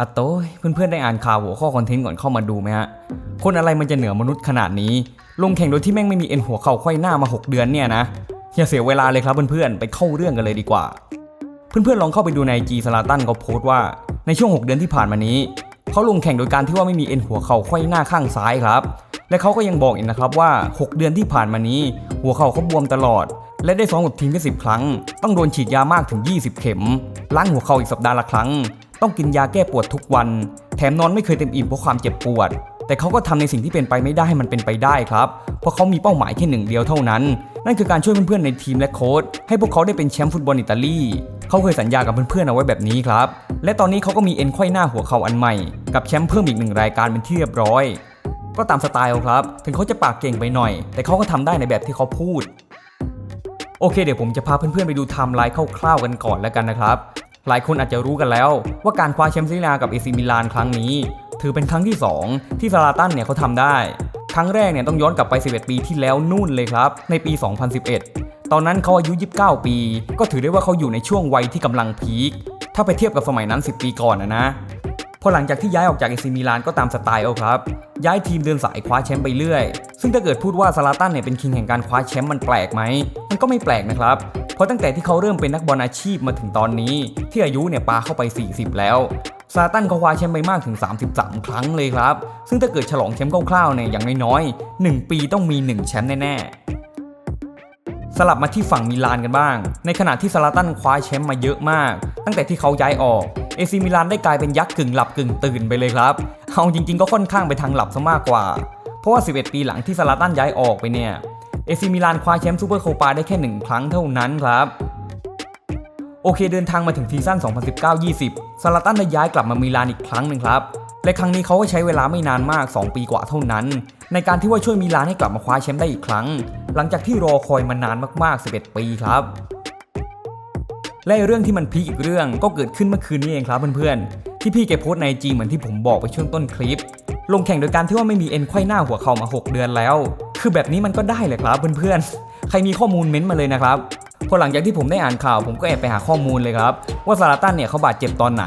อะโต้ยเพื่อนๆได้อ่านข่าวหัวข้อคอนเทนต์ก่อนเข้ามาดูไหมฮะ คนอะไรมันจะเหนือมนุษย์ขนาดนี้ ลงแข่งโดยที่แม่งไม่มีเอ็นหัวเข่าไขว้หน้ามา 6 เดือนเนี่ยนะ อย่าเสียเวลาเลยครับเพื่อนๆ ไปเข้าเรื่องกันเลยดีกว่า เพื่อนๆลองเข้าไปดูในจีสลาตันเขาโพสต์ว่า ในช่วง 6 เดือนที่ผ่านมานี้ เขาลงแข่งโดยการที่ว่าไม่มีเอ็นหัวเข่าไขว้หน้าข้างซ้ายครับ และเขาก็ยังบอกอีกนะครับว่า 6 เดือนที่ผ่านมานี้ หัวเข่าเขาบวมตลอด และได้ซ้อมกับทีมแค่สิครั้ง ต้องโดนฉีดยามากถึง 20 เข็ม ล้างหัวเข่าอีกสัปดาห์ละครั้ง ต้องกินยาแก้ปวดทุกวัน แถมนอนไม่เคยเต็มอิ่มเพราะความเจ็บปวด แต่เขาก็ทำในสิ่งที่เป็นไปไม่ได้ให้มันเป็นไปได้ครับ เพราะเขามีเป้าหมายแค่หนึ่งเดียวเท่านั้น นั่นคือการช่วยเพื่อนๆในทีมและโค้ชให้พวกเขาได้เป็นแชมป์ฟุตบอลอิตาลีเขาเคยสัญญากับเพื่อนๆเอาไว้แบบนี้ครับ และตอนนี้เขาก็มีเอ็นไขว้หน้าหัวเขาอันใหม่ กับแชมป์เพิ่มอีกหนึ่งรายการเป็นที่เรียบร้อย ก็ตามสไตล์ครับ ถึงเขาจะปากเก่งไปหน่อย แต่เขาก็ทำได้ในแบบที่เขาพูดโอเคเดี๋ยวผมจะพาเพื่อนๆไปดูไทม์ไลน์คร่าวๆกันก่อนแล้วกันนะครับ หลายคนอาจจะรู้กันแล้วว่าการคว้าแชมป์ซีเรียกับเอซิมิลานครั้งนี้ ถือเป็นครั้งที่ 2 ที่ซาลาตันเนี่ยเขาทำได้ ครั้งแรกเนี่ยต้องย้อนกลับไป 11 ปีที่แล้วนู่นเลยครับ ในปี 2011 ตอนนั้นเขาอายุ 29 ปี ก็ถือได้ว่าเขาอยู่ในช่วงวัยที่กำลังพีคถ้าไปเทียบกับสมัยนั้น 10 ปีก่อนนะนะพอหลังจากที่ย้ายออกจากเอซิมิลานก็ตามสไตล์เอาครับ ย้ายทีมเดินสายคว้าแชมป์ไปเรื่อย ซึ่งถ้าเกิดพูดว่าซาลาตันเนี่ยเป็นคิงแห่งการคว้าแชมป์มันแปลกไหม มันก็ไม่แปลกนะครับ เพราะตั้งแต่ที่เขาเริ่มเป็นนักบอลอาชีพมาถึงตอนนี้ ที่อายุเนี่ยปาเข้าไป 40 แล้วซาตันเขาคว้าแชมป์ไปมากถึง 33 ครั้งเลยครับ ซึ่งถ้าเกิดฉลองแชมป์คร่าวๆเนี่ยอย่างน้อยๆ 1 ปีต้องมี 1 แชมป์แน่ๆ สลับมาที่ฝั่งมิลานกันบ้าง ในขณะที่ซาลาตันคว้าแชมป์มาเยอะมาก ตั้งแต่ที่เขาย้ายออกเอซิมิลานได้กลายเป็นยักษ์กึ่งหลับกึ่งตื่นไปเลยครับเอาจริงๆก็ค่อนข้างไปทางหลับซะมากกว่า เพราะว่า 11 ปีหลังที่ซาลาตันย้ายออกไปเนี่ย เอซิมิลานคว้าแชมป์ซูเปอร์โคปาได้แค่หนึ่งครั้งเท่านั้นครับ โอเคเดินทางมาถึงซีซั่น 2019-20 ซาลาตันได้ย้ายกลับมามิลานอีกครั้งหนึ่งครับ และครั้งนี้เขาก็ใช้เวลาไม่นานมาก 2 ปีกว่าเท่านั้น ในการที่ว่าช่วยมิลานให้กลับมาคว้าแชมป์ได้อีกครั้ง หลังจากที่รอคอยมานานมากๆ 11 ปีครับและเรื่องที่มันพีคอีกเรื่องก็เกิดขึ้นเมื่อคืนนี้เองครับเพื่อนๆ ที่พี่แกโพสในจีเหมือนที่ผมบอกไปช่วงต้นคลิป ลงแข่งโดยการที่ว่าไม่มีเอ็นไขว้หน้าหัวเข่ามา 6 เดือนแล้ว คือแบบนี้มันก็ได้เลยครับเพื่อนๆ ใครมีข้อมูลเม้นต์มาเลยนะครับพอหลังจากที่ผมได้อ่านข่าวผมก็แอบไปหาข้อมูลเลยครับ ว่าซาลาตันเนี่ยเขาบาดเจ็บตอนไหน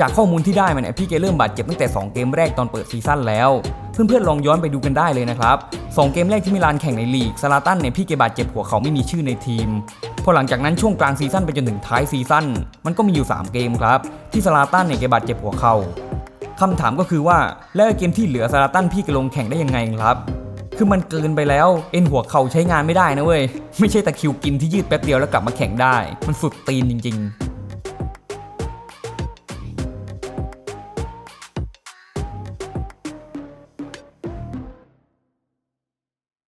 จากข้อมูลที่ได้มันเนี่ยพี่แกเริ่มบาดเจ็บตั้งแต่ 2 เกมแรกตอนเปิดซีซั่นแล้ว เพื่อนๆลองย้อนไปดูกันได้เลยนะครับสองเกมแรกที่มิลานแข่งในลีกซาลาตันเนี่ยพี่แกบาดเจ็บหัวเขาไม่มีชื่อในทีม พอหลังจากนั้นช่วงกลางซีซั่นไปจนถึงท้ายซีซั่นมันก็มีอยู่ 3 เกมครับที่ซาลาตันเนี่ยแกบาดเจ็บหัวเข่าคำถามก็คือว่าแล้วเกมที่เหลือซาลาตันพี่แกลงแข่งได้ยังไงครับ คือมันเกินไปแล้ว เอ็นหัวเข่าใช้งานไม่ได้นะเว้ย ไม่ใช่ตะคิวกินที่ยืดแป๊บเดียวแล้วกลับมาแข่งได้ มันสุดตีนจริง ๆ